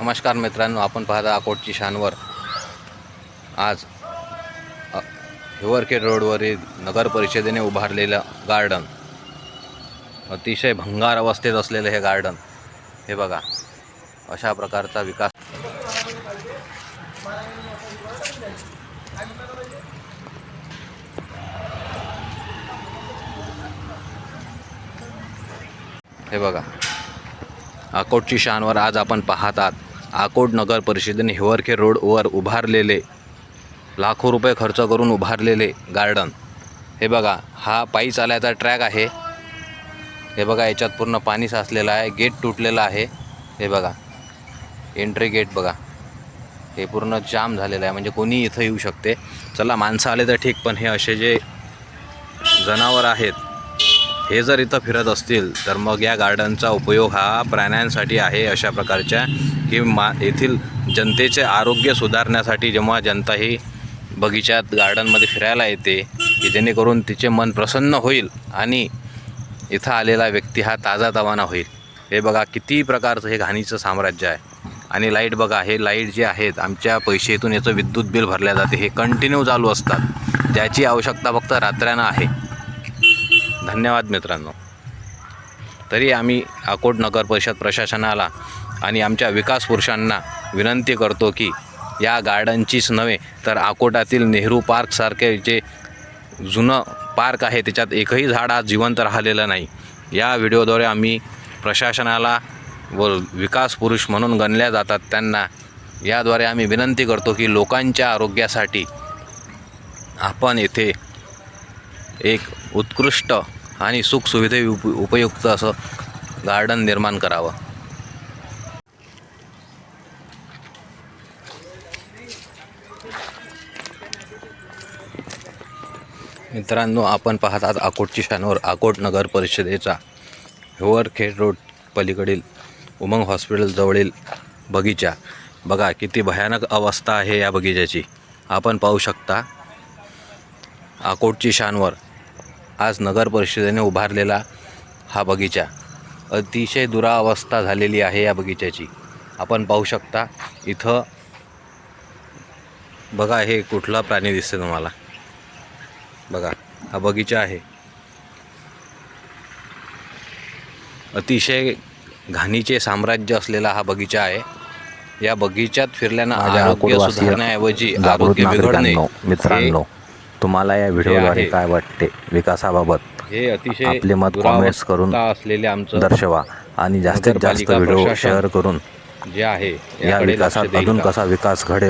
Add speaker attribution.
Speaker 1: नमस्कार मित्रांनो आपण पाहता अकोटची शानवर. आज हिवरखेड रोडवरील नगर परिषदेने उभारलेलं गार्डन. अतिशय भंगार अवस्थेत असलेलं हे गार्डन. हे बघा अशा प्रकारचा विकास. हे बघा अकोटची शानवर आज आपण पाहतात आकोट नगर परिषदेने हिवरखे रोडवर उभारलेले लाखो रुपये खर्च करून उभारलेले गार्डन. हे बघा हा पायी चालायचा ट्रॅक आहे. हे बघा याच्यात पूर्ण पाणी साचलेलं आहे गेट तुटलेलं आहे. हे बघा एंट्री गेट बघा. हे पूर्ण जाम झालेलं आहे म्हणजे कोणी इथं येऊ शकते. चला माणसं आले तर ठीक पण हे असे जे जनावर आहेत हे जर इथं फिरत असतील तर मग या गार्डनचा उपयोग हा प्राण्यांसाठी आहे अशा प्रकारच्या की मा येथील जनतेचे आरोग्य सुधारण्यासाठी जेव्हा जनता ही बगीच्यात गार्डनमध्ये फिरायला येते की जेणेकरून तिचे मन प्रसन्न होईल आणि इथं आलेला व्यक्ती हा ताजा तवाना होईल. हे बघा किती प्रकारचं हे घाणीचं साम्राज्य आहे. आणि लाइट बघा हे लाइट जे आहेत आमच्या पैशातून याचं विद्युत बिल भरल्या जाते हे कंटिन्यू चालू असतात. त्याची आवश्यकता फक्त रात्र्यानं आहे. धन्यवाद मित्रांनो. तरी आम्ही अकोट नगर परिषद प्रशासनाला आणि आमच्या विकास पुरुषांना विनंती करतो की या गार्डनचीच नव्हे तर अकोटातील नेहरू पार्कसारखे जे जुनं पार्क आहे त्याच्यात एकही झाड आज जिवंत राहिलेलं नाही. या व्हिडिओद्वारे आम्ही प्रशासनाला व विकास पुरुष म्हणून गणल्या जातात त्यांना. याद्वारे आम्ही विनंती करतो की लोकांच्या आरोग्यासाठी आपण येथे एक उत्कृष्ट आणि सुखसुविधे उप उपयुक्त असं गार्डन निर्माण करावं. मित्रांनो आपण पाहतात आकोटची शानवर आकोट नगर परिषदेचा हिवरखेड रोड पलीकडील उमंग हॉस्पिटलजवळील बगीचा. बघा किती भयानक अवस्था आहे या बगीच्याची. आपण पाहू शकता आकोटची शानवर आज नगर परिषदेने उभारलेला हा बगीचा अतिशय दुरावस्था झालेली आहे या बगीच्याची. आपण पाहू शकता इथं बघा हे कुठला प्राणी दिसते तुम्हाला. बघा हा बगीचा आहे. अतिशय घाणीचे साम्राज्य असलेला हा बगीचा आहे. या बगीच्यात फिरल्यानं आरोग्य सुधारण्याऐवजी आरोग्य बिघडणे
Speaker 2: मित्रांनो तुम्हाला या व्हिडिओद्वारे. काय वाटते विकासाबाबत
Speaker 1: हे अतिशय
Speaker 2: आपले मत comments करून
Speaker 1: असलेले आमचं
Speaker 2: दर्शवा आणि जास्तीत जास्त व्हिडिओ शेअर करून
Speaker 1: जे आहे
Speaker 2: या विकासात अजून? कसा विकास घडेल